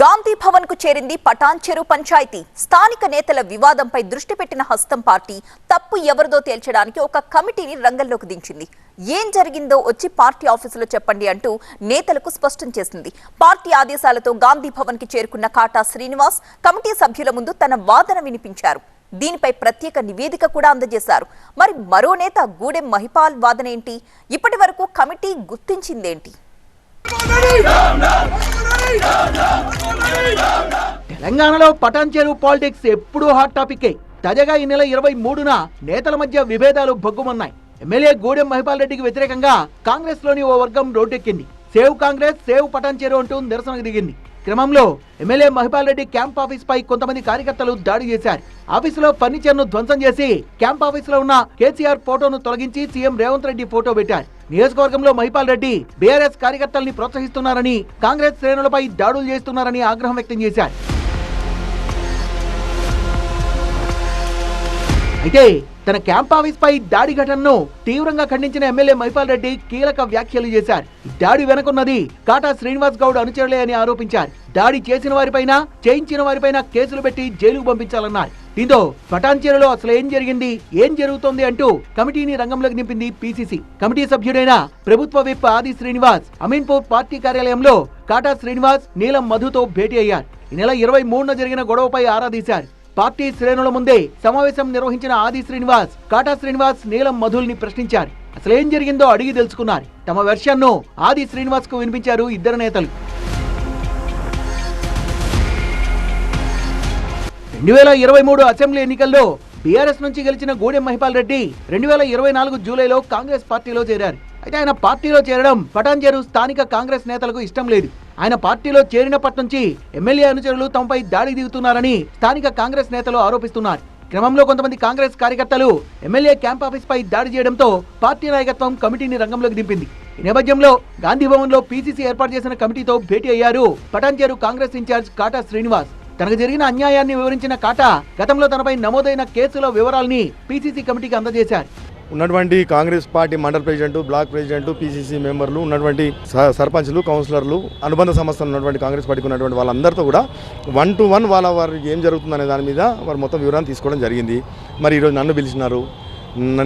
గాంధీ భవన్కు చేరింది పటాన్ చెరు పంచాయతీ. స్థానిక నేతల వివాదంపై దృష్టి పెట్టిన హస్తం పార్టీ తప్పు ఎవరిదో తేల్చడానికి ఒక కమిటీని రంగంలోకి దించింది. ఏం జరిగిందో వచ్చి పార్టీ ఆఫీసులో చెప్పండి అంటూ నేతలకు స్పష్టం చేసింది. పార్టీ ఆదేశాలతో గాంధీ భవన్కి చేరుకున్న కాటా శ్రీనివాస్ కమిటీ సభ్యుల ముందు తన వాదన వినిపించారు. దీనిపై ప్రత్యేక నివేదిక కూడా అందజేశారు. మరి మరో నేత గూడెం మహిపాల్ వాదన ఏంటి? ఇప్పటి వరకు కమిటీ గుర్తించిందేంటి? తెలంగాణలో పటాన్ చెరువు పాలిటిక్స్ ఎప్పుడూ హాట్ టాపికే తాజాగా ఈ నెల ఇరవై మూడున నేతల మధ్య విభేదాలు భగ్గుమన్నాయి. ఎమ్మెల్యే గూడెం మహిపాల్ రెడ్డికి వ్యతిరేకంగా కాంగ్రెస్లోని ఓ వర్గం రోడ్డెక్కింది. Save Congress save Patancheru అంటూ నిరసనకు దిగింది. క్రమంలో MLA Mahipal Reddy camp office పై కొంతమంది కార్యకర్తలు దాడి చేశారు. ఆఫీసులో ఫర్నిచర్ను ధ్వంసం చేసి క్యాంప్ ఆఫీస్లో ఉన్న కేసీఆర్ ఫోటోను తొలగించి సీఎం రేవంత్ రెడ్డి ఫోటో పెట్టారు. నియోజకవర్గంలో మహిపాల్ రెడ్డి బీఆర్ఎస్ కార్యకర్తల్ని ప్రోత్సహిస్తున్నారని కాంగ్రెస్ శ్రేణులపై దాడులు చేస్తున్నారని ఆగ్రహం వ్యక్తం చేశారు. అయితే తన క్యాంప్ ఆఫీస్ పై దాడి ఘటనను తీవ్రంగా ఖండించిన ఎమ్మెల్యే మైపాల్ రెడ్డి కీలక వ్యాఖ్యలు చేశారు. దాడి వెనుకున్నది కాటా శ్రీనివాస్ గౌడ్ అనుచరులే అని ఆరోపించారు. దాడి చేసిన వారిపైన చేయించిన వారిపైన కేసులు పెట్టి జైలుకు పంపించాలన్నారు. దీంతో పటాన్చేరులో అసలు ఏం జరిగింది ఏం జరుగుతోంది అంటూ కమిటీని రంగంలోకి నింపింది పీసీసీ. కమిటీ సభ్యుడైన ప్రభుత్వ విప్ ఆది శ్రీనివాస్ అమీన్పూర్ పార్టీ కార్యాలయంలో కాటా శ్రీనివాస్ నీలం మధుతో భేటీ అయ్యారు. ఈ నెల ఇరవై మూడున జరిగిన గొడవపై ఆరా తీశారు. పార్టీ శ్రేణుల ముందే సమావేశం నిర్వహించిన ఆది శ్రీనివాస్ కాటా శ్రీనివాస్ నీలం మధుల్ని ప్రశ్నించారు. అసలేం జరిగిందో అడిగి తెలుసుకున్నారు. తమ వెర్షన్ను ఆది శ్రీనివాస్కు వినిపించారు ఇద్దరు నేతలు. రెండు వేల ఇరవై మూడు అసెంబ్లీ ఎన్నికల్లో బీఆర్ఎస్ నుంచి గెలిచిన గూడెం మహిపాల్ రెడ్డి రెండు వేల ఇరవై నాలుగు జూలైలో కాంగ్రెస్ పార్టీలో చేరారు. అయితే ఆయన పార్టీలో చేరడం పటాన్చేరు స్థానిక కాంగ్రెస్ నేతలకు ఇష్టం లేదు. ఆయన పార్టీలో చేరినప్పటి నుంచి ఎమ్మెల్యే అనుచరులు తమపై దాడికి దిగుతున్నారని స్థానిక కాంగ్రెస్ నేతలు ఆరోపిస్తున్నారు. క్రమంలో కొంతమంది కాంగ్రెస్ కార్యకర్తలు ఎమ్మెల్యే క్యాంప్ ఆఫీస్ పై దాడి చేయడంతో పార్టీ నాయకత్వం కమిటీని రంగంలోకి దింపింది. ఈ నేపథ్యంలో గాంధీ భవన్లో పీసీసీ ఏర్పాటు చేసిన కమిటీతో భేటీ అయ్యారు పటాన్చేరు కాంగ్రెస్ ఇన్ఛార్జ్ కాటా శ్రీనివాస్. తనకు జరిగిన అన్యాయాన్ని వివరించిన కాటా గతంలో తనపై నమోదైన కేసుల వివరాల్ని పీసీసీ కమిటీకి అందజేశారు. ఉన్నటువంటి కాంగ్రెస్ పార్టీ మండల ప్రెసిడెంట్ బ్లాక్ ప్రెసిడెంట్ పీసీసీ మెంబర్లు ఉన్నటువంటి స- సర్పంచ్లు కౌన్సిలర్లు అనుబంధ సంస్థలు ఉన్నటువంటి కాంగ్రెస్ పార్టీకి ఉన్నటువంటి వాళ్ళందరితో కూడా వన్ టు వన్ వాళ్ళ వారికి ఏం జరుగుతుందనే దాని మీద వారు మొత్తం వివరాలు తీసుకోవడం జరిగింది. మరి ఈరోజు నన్ను పిలిచినారు.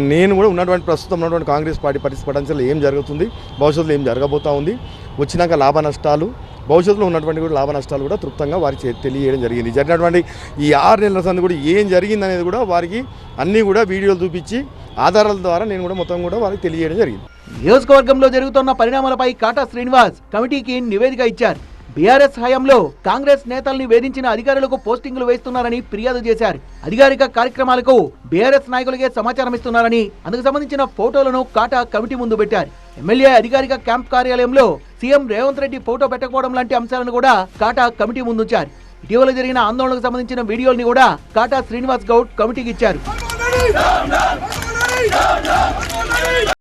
నేను కూడా ఉన్నటువంటి ప్రస్తుతం ఉన్నటువంటి కాంగ్రెస్ పార్టీ పరిస్థితి పటాన్చల్లో ఏం జరుగుతుంది భవిష్యత్తులో ఏం జరగబోతా ఉంది వచ్చినాక లాభ నష్టాలు భవిష్యత్తులో ఉన్నటువంటి కూడా లాభ నష్టాలు కూడా తృప్తంగా వారికి తెలియడం తెలియజేయడం జరిగింది. జరిగినటువంటి ఈ ఆరు నెలల సంది కూడా ఏం జరిగింది అనేది కూడా వారికి అన్నీ కూడా వీడియోలు చూపించి ఆధారాల ద్వారా నేను కూడా మొత్తం కూడా వారికి తెలియజేయడం జరిగింది. నియోజకవర్గంలో జరుగుతున్న పరిణామాలపై కాటా శ్రీనివాస్ కమిటీకి నివేదిక ఇచ్చారు. బీఆర్ఎస్ హయాంలో కాంగ్రెస్ నేతల్ని వేధించిన అధికారులకు పోస్టింగ్లు వేస్తున్నారని ఫిర్యాదు చేశారు. అధికారిక కార్యక్రమాలకు బీఆర్ఎస్ నాయకులకే సమాచారం ఇస్తున్నారని అందుకు సంబంధించిన ఫోటోలను కాటా కమిటీ ముందు పెట్టారు. ఎమ్మెల్యే అధికారిక క్యాంప్ కార్యాలయంలో సీఎం రేవంత్ రెడ్డి ఫోటో పెట్టకపోవడం లాంటి అంశాలను కూడా కాటా కమిటీ ముందుంచారు ఇటీవల జరిగిన ఆందోళనకు సంబంధించిన వీడియోల్ని కూడా కాటా శ్రీనివాస్ గౌడ్ కమిటీకి ఇచ్చారు.